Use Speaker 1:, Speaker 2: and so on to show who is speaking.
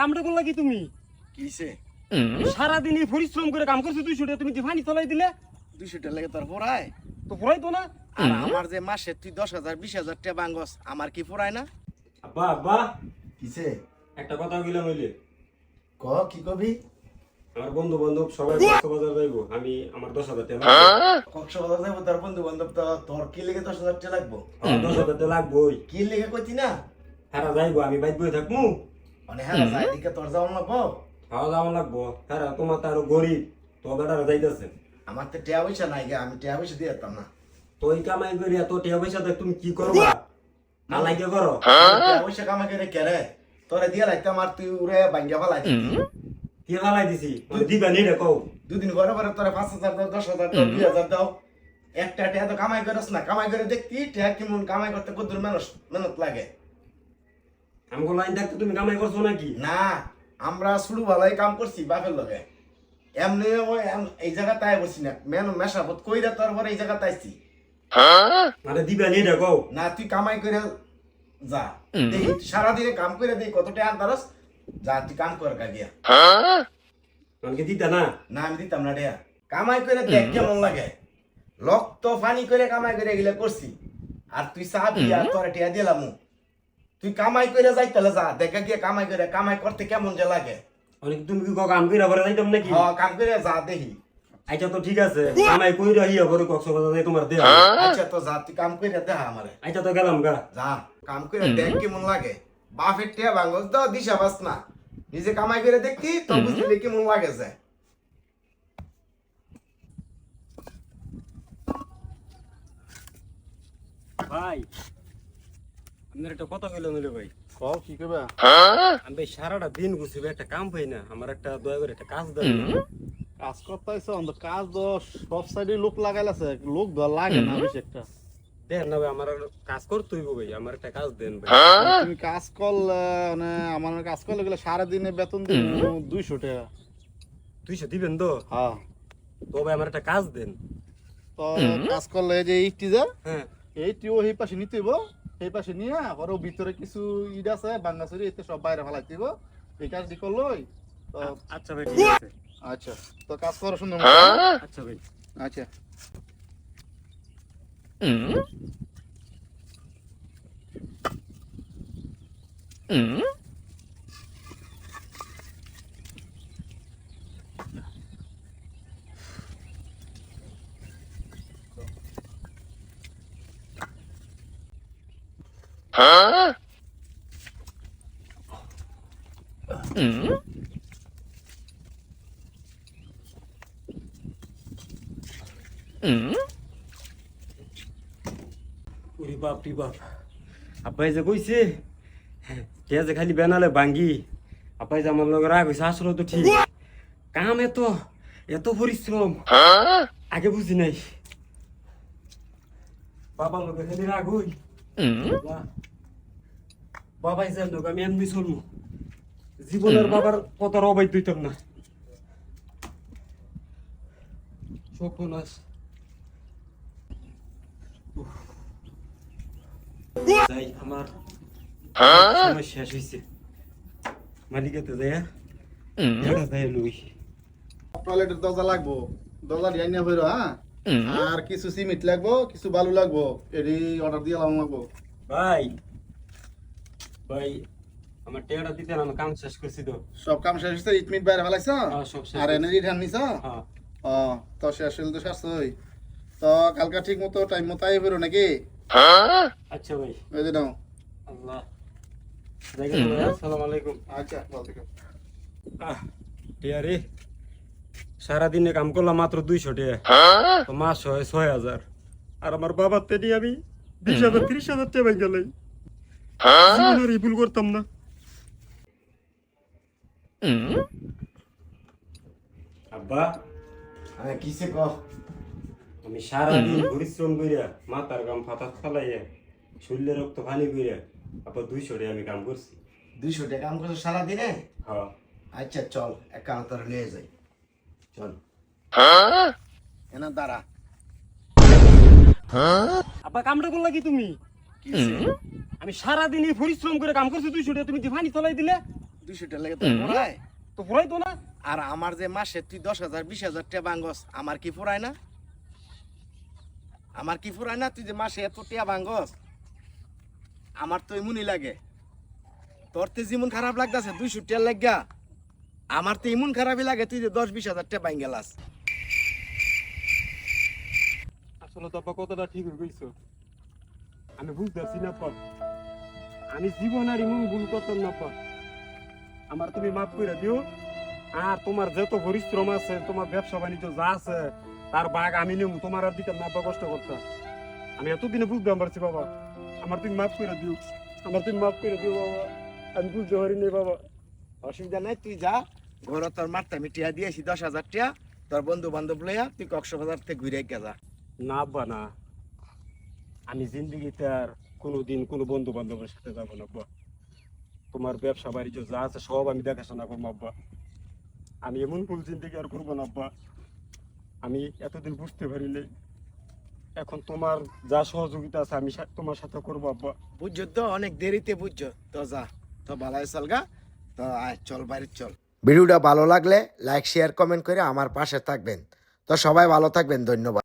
Speaker 1: কামটা করলা কি তুমি?
Speaker 2: কিসে?
Speaker 1: সারাদিনই পরিশ্রম করে কাম করছ দুইশো টাকা তুমি যে তলাই দিলে?
Speaker 2: দুইশো টাকা লেগে তোর পড়ায়।
Speaker 1: তো পড়াই তো না?
Speaker 2: আর আমার যে মাসে তুই দশ হাজার বিশ হাজার টাকা বাঙ্গস আমার কি পড়ায় না?
Speaker 1: আব্বা আব্বা।
Speaker 2: কিসে?
Speaker 1: একটা কথা কইলাম হইলে।
Speaker 2: ক কি কবি?
Speaker 1: আমার বন্ধু বান্ধব সবাই কক্সবাজার যাইবো। আমি আমার দশ হাজার টাকা
Speaker 2: কক্সবাজার যাব তোর বন্ধু বান্ধব তো তোর কি লেগে দশ হাজার টাকা লাগবো?
Speaker 1: দশ হাজার টাকা লাগবোই।
Speaker 2: কি লেগে কইতি না?
Speaker 1: হ্যাঁ যাইবো আমি বাইক বই থাকব।
Speaker 2: মানে হ্যাঁ যাই দিকে তোর যাওয়া লাগবো?
Speaker 1: খাওয়া দাওয়া লাগবো। হ্যাঁ তোমার তো আরও গরিব তো বেটারা যাইতেছে।
Speaker 2: আমার তো টিয়া পয়সা নাই গে আমি টিয়া পয়সা দিয়ে যেতাম না।
Speaker 1: তো এই কামাই করি এত টিয়া পয়সা দেখ তুমি কি করবা? না লাগে করো।
Speaker 2: টিয়া পয়সা কামা করে কেরে তোরে দিয়ে লাগতাম আর তুই উড়ে বাঙ্গা ফেলাই
Speaker 1: কি হালাই দিছি? মানে দিবা নি রে কও।
Speaker 2: দুদিন ঘরে ঘরে তোরা পাঁচ হাজার দাও দশ হাজার দাও দুই হাজার দাও। একটা টিয়া তো কামাই করিস না কামাই করে দেখতি টিয়া কেমন কামাই করতে কত মেহনত মেহনত লাগে।
Speaker 1: আমাকে লাইন থাকতে তুমি কামাই করছ নাকি?
Speaker 2: না আমরা শুরু ভালোই কাম করছি বাপের লগে। এমনি এই জায়গা তাই বসছি না। মেন মেশাবত কইরা তোর পরে এই জায়গা তাইছি
Speaker 1: মানে দিবা নি রে কও।
Speaker 2: না তুই কামাই করে যা। দেখি সারাদিনে কাম করে দেখি কত টাকা আনতারস? যা তুই কাম কর গিয়া।
Speaker 1: আমাকে দিতা না?
Speaker 2: না আমি দিতাম না টিয়া কামাই করে দেখ কেমন লাগে। রক্ত পানি করে কামাই করে এগুলা করছি। আর তুই চাবি আর তোর টিয়া দিলাম। তুই কামাই করে যাইতে যা দেখা গিয়ে কামাই করে কামাই করতে কেমন যে লাগে।
Speaker 1: অনেক তুমি কি কক আমি কইরা যাইতাম নাকি?
Speaker 2: হ কাম করে যা দেখি।
Speaker 1: আচ্ছা তো ঠিক আছে কামাই কইরা হিয়া পরে কক্সবাজার যাই তোমার দেহ
Speaker 2: আচ্ছা তো যা তুই কাম করে দেখা আমারে।
Speaker 1: আচ্ছা তো গেলাম গা।
Speaker 2: যা কাম করে দেখ কেমন লাগে। বাপের টিয়া ভাঙ্গস দাও দিশা বাস না নিজে কামাই করে দেখতি তো বুঝলি কেমন লাগে যায়
Speaker 1: ভাই আপনার একটা কথা কইলাম রে ভাই।
Speaker 3: কও কি করবে
Speaker 1: আমি ভাই সারাটা দিন গুছিবে একটা কাম পাই না। আমার একটা দয়া করে একটা কাজ দেন।
Speaker 3: কাজ করতে অন্ত কাজ তো সব সাইডে লোক লাগাইলাছে লোক তো লাগে না বেশি একটা।
Speaker 1: দেন না ভাই আমার কাজ করতে হইব ভাই আমার একটা কাজ দেন ভাই।
Speaker 3: তুমি কাজ করলে মানে আমার কাজ করলে গেলে সারাদিনে বেতন দিন দুইশো টাকা।
Speaker 1: দুইশো দিবেন তো?
Speaker 3: হ্যাঁ।
Speaker 1: তো ভাই আমার একটা কাজ দেন।
Speaker 3: তো কাজ করলে যে ইটটি যে
Speaker 1: হ্যাঁ।
Speaker 3: এইটিও এই পাশে নিতে হইব। এই পাশে নিয়ে ওর ভিতরে কিছু ইট আছে বাঙ্গাসুরি এতে সব বাইরে ফেলাই দিব। এই কাজটি করলোই তো
Speaker 1: আচ্ছা ভাই ঠিক আছে।
Speaker 3: আচ্ছা তো কাজ করো সুন্দর
Speaker 1: আচ্ছা ভাই।
Speaker 3: আচ্ছা।
Speaker 1: ওরে বাপ রে বাপ। আব্বাই যে কইছে কে যে খালি বেনালে ভাঙ্গি আব্বাই যে আমার লগে রাগ হইছে আসলে তো ঠিক। কাম এত এত পরিশ্রম। আগে বুঝি নাই। বাবার লগে খালি রাগ হই। বাবা- বাবাই যে লোক আমি এমনি চলবো। জীবনের বাবার কথার অবাই দিতাম না। সপনাস যাই আমার সময় শেষ হয়েছে মালিকাতে যাই এটা যাই লই।
Speaker 3: টয়লেটের দরজা লাগবো। দরজা ডিজাইন হ্যাঁ? আর কিছু সিমেন্ট লাগবো কিছু বালু লাগবো এটি অর্ডার দিয়ে লাগবো।
Speaker 1: ভাই ভাই আমার টেয়াটা দিতে আমি কাম শেষ করছি তো।
Speaker 3: সব কাম শেষ হয়েছে ইট মিট বাইরে ফেলাইছ?
Speaker 1: হ্যাঁ, সব শেষ
Speaker 3: আর
Speaker 1: হয়েছে।
Speaker 3: এনে রিটার্ন নিছ?
Speaker 1: হ্যাঁ।
Speaker 3: ও তো শেষ হইলে তো শেষ হই। তো কালকা ঠিক মতো টাইম মতো আই বেরো নাকি?
Speaker 1: আচ্ছা ভাই।
Speaker 3: ওই নাও।
Speaker 1: আল্লাহ। আসসালামু আলাইকুম।
Speaker 3: আচ্ছা ভালো থেকো।
Speaker 1: আহ, টিয়া রে সারাদিনে কাম করলাম মাত্র দুইশো টাকা তো মাস হয় ছয় হাজার। আর আমার বাবার তেনি আমি বিশ হাজার ত্রিশ হাজার টাকা গেলাই জীবনের ভুল করতাম না। আব্বা
Speaker 2: হ্যাঁ কিসে ক
Speaker 1: আমি সারাদিন পরিশ্রম করিয়া মাথার কাম ফাতা ফালাইয়া শরীরে রক্ত পানি করিয়া আবার দুইশো টাকা আমি কাম করছি।
Speaker 2: দুইশো টাকা কাম করছ সারাদিনে?
Speaker 1: হ্যাঁ।
Speaker 2: আচ্ছা চল এক কাম তোর নিয়ে যাই। চল। এনা দাঁড়া
Speaker 1: আব্বা কামটা করলা কি তুমি? আমি সারাদিনই পরিশ্রম করে কাম করছি দুইশো টাকা তুমি যে পানি তলাই দিলে?
Speaker 2: দুইশো টাকা লেগে তো পড়ায়।
Speaker 1: তো পুরাই তো না?
Speaker 2: আর আমার যে মাসে তুই দশ হাজার বিশ হাজার টাকা আমার কি ফুরায় না? আমার কি ফুরায় না? তুই যে মাসে এত টাকা ভাঙ্গস আমার তো এমনই লাগে। তোর তো যেমন খারাপ লাগতেছে দুইশো টাকা লাগা। আমার তো এমন খারাপই লাগে, তুই যে দশ বিশ হাজার টাকা ভাঙ্গেলাস
Speaker 1: আসলে তো আপা ঠিক হয়ে গেছো। আমি বুঝতেছি না পা আমি জীবন আর এমন ভুল করতাম না পা আমার তুমি মাফ করে দিও। আর তোমার যত পরিশ্রম আছে, তোমার ব্যবসা বাণিজ্য যা আছে, তার বাঘ আমি নিম, তোমার আর দিকে না কষ্ট করতাম। আমি এতদিনে বুঝতে পারছি বাবা। আমার তুমি মাফ করে দিও। আমার তুমি মাফ করে দিও বাবা। আমি বুঝতে পারিনি বাবা।
Speaker 2: অসুবিধা নাই তুই যা। ঘর তোর মারতে আমি টিয়া দিয়ে দিয়েছি দশ হাজার টিয়া। তোর বন্ধু বান্ধব লইয়া তুই কক্সবাজার থেকে ঘুরে গেছা
Speaker 1: না আব্বা না। আমি জিন্দগিতে আর কোনোদিন কোনো বন্ধু বান্ধবের সাথে যাব না আব্বা। তোমার ব্যবসা বাণিজ্য যা আছে সব আমি দেখাশোনা করব আব্বা। আমি এমন ভুল জিন্দগি আর করব না আব্বা। আমি এতদিন বুঝতে পারিনি। এখন তোমার যা সহযোগিতা আছে আমি তোমার সাথে করব আব্বা।
Speaker 2: বুঝছ তো? অনেক দেরিতে বুঝছ। তো যা তো ভালাই চল গা তো আয়, চল বাইরে, চল।
Speaker 4: ভিডিওটা ভালো লাগলে লাইক, শেয়ার, কমেন্ট করে আমার পাশে থাকবেন। তো সবাই ভালো থাকবেন, ধন্যবাদ।